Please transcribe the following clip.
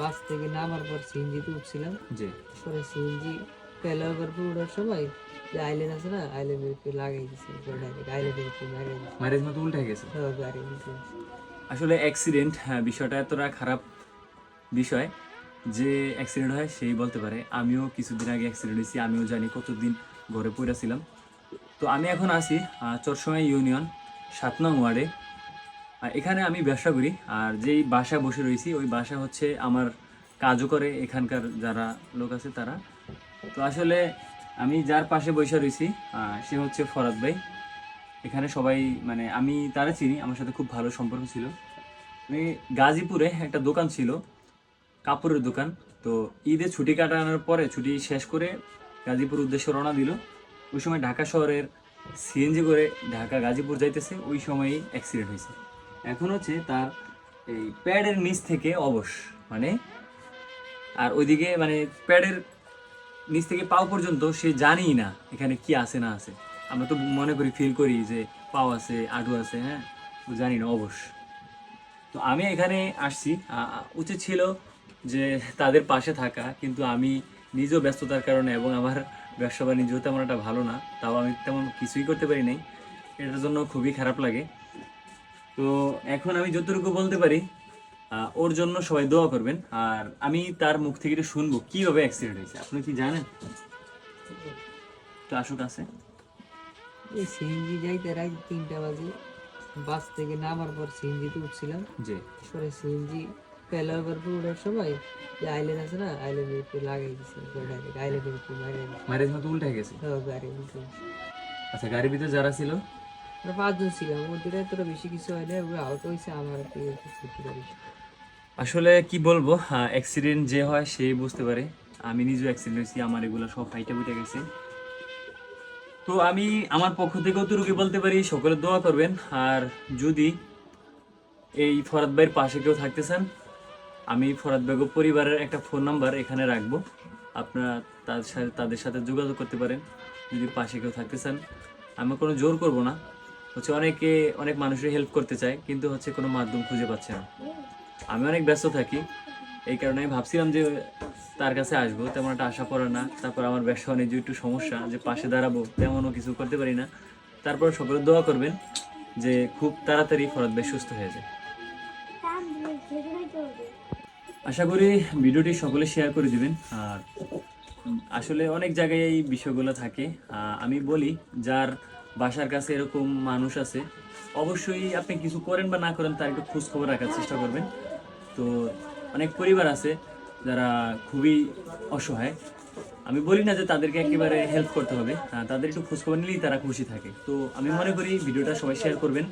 বাস থেকে নামার পর সিএনজিতে উঠছিলাম। জি। পরে সিএনজি পেলে আবার পুরোটার সময় যে আইল্যান্ড আছে না আইল্যান্ডের উপরে লাগাই দিছে আইল্যান্ডের উপরে দিছে। ম্যারেজ মতো উল্টে গেছে? হ্যাঁ, আসলে অ্যাক্সিডেন্ট বিষয়টা এতটা খারাপ বিষয় যে অ্যাক্সিডেন্ট হয় সেই বলতে পারে। আমিও কিছুদিন আগে অ্যাক্সিডেন্ট হয়েছি আমিও জানি কতদিন ঘরে পড়েছিলাম তো আমি এখন আছি চরসময় ইউনিয়ন সাত নং ওয়ার্ডে। এখানে আমি ব্যবসা করি, আর যেই বাসা বসে রয়েছি, ওই বাসা হচ্ছে আমার কাজও করে, এখানকার যারা লোক আছে তারা। তো আসলে আমি যার পাশে বসে রয়েছি সে হচ্ছে ফরাদ ভাই। এখানে সবাই মানে আমি তারা চিনি, আমার সাথে খুব ভালো সম্পর্ক ছিল। আমি গাজীপুরে একটা দোকান ছিল, কাপড়ের দোকান। তো ঈদে ছুটি কাটানোর পরে, ছুটি শেষ করে গাজীপুর উদ্দেশ্যে রওনা দিল। ওই সময় ঢাকা শহরের সিএনজি করে ঢাকা গাজীপুর যাইতেছে, ওই সময়ই অ্যাক্সিডেন্ট হয়েছে। এখন হচ্ছে তার এই প্যাডের নিচ থেকে অবশ মানে আর ওইদিকে মানে প্যাডের নিচ থেকে পাও পর্যন্ত সে জানেই না এখানে কি আছে না আছে। আমরা তো মনে করি ফিল করি যে পাও আছে আডু আছে হ্যাঁ? জানি না অবশ্য তো আমি এখানে আসছি। উচিত ছিল যে তাদের পাশে থাকা, কিন্তু আমি নিজেও ব্যস্ততার কারণে এবং আমার ব্যবসা বাণিজ্য তেমন একটা ভালো না, তাও আমি তেমন কিছুই করতে পারি নাই। এটার জন্য খুবই খারাপ লাগে। তো এখন আমি যতটুকু বলতে পারি ওর জন্য সবাই দোয়া করবেন। আর আমি তার মুখ থেকে একটু শুনব কীভাবে অ্যাক্সিডেন্ট হয়েছে? আপনি কি জানেন? তো আসুক আছে। এই সিএনজি যাইতে রাত তিনটা বাজে। বাস থেকে নামার পর সিএনজিতে উঠছিলাম। জি। পরে সিএনজি পেলে আবার পুরোটার সময় যে আইল্যান্ড আছে না আইল্যান্ডের উপরে লাগাই ডাইরেক্ট আইল্যান্ডের উপরে ম্যারেজ মতো উল্টে গেছে। হ্যাঁ, গাড়ি আচ্ছা গাড়ির ভিতরে যারা ছিল? ছিলাম। ওদের বেশি কিছু হয় না ওগুলো আহত হয়েছে আমার আসলে কি বলব অ্যাক্সিডেন্ট যে হয় সেই বুঝতে পারে। আমি নিজেও অ্যাক্সিডেন্ট হয়েছি, আমার এগুলো সব ফাইটে বুটে গেছে। তো আমি আমার পক্ষ থেকে অতটুকু বলতে পারি, সকলে দোয়া করবেন। আর যদি এই ফরাদ ভাইয়ের পাশে কেউ থাকতে চান, আমি ফরাদ বেগম পরিবারের একটা ফোন নাম্বার এখানে রাখব। আপনারা তাদের সাথে তাদের সাথে যোগাযোগ করতে পারেন। যদি পাশে কেউ থাকতে চান, আমি কোনো জোর করব না। হচ্ছে অনেকে, অনেক মানুষের হেল্প করতে চায়, কিন্তু হচ্ছে কোনো মাধ্যম খুঁজে পাচ্ছে না। আমি অনেক ব্যস্ত থাকি, এই কারণে আমি ভাবছিলাম যে তার কাছে আসব, তেমন একটা আশা পড়ে না। তারপর আমার ব্যবসা বাণিজ্য একটু সমস্যা, যে পাশে দাঁড়াবো, তেমনও কিছু করতে পারি না। তারপর সকলে দোয়া করবেন যে খুব তাড়াতাড়ি ফরাদ ভাই সুস্থ হয়ে যায়। আশা করি ভিডিওটি সকলে শেয়ার করে দিবেন। আর আসলে অনেক জায়গায় এই বিষয়গুলো থাকে। আমি বলি, যার বাসার কাছে এরকম মানুষ আছে। অবশ্যই আপনি কিছু করেন বা না করেন, তার একটু খোঁজ খবর রাখার চেষ্টা করবেন। তো অনেক পরিবার আছে যারা খুবই অসহায়। আমি বলি না যে তাদেরকে একেবারে হেল্প করতে হবে। তাদের একটু খোঁজখবর নিলেই তারা খুশি থাকে। তো আমি মনে করি ভিডিওটা সবাই শেয়ার করবেন।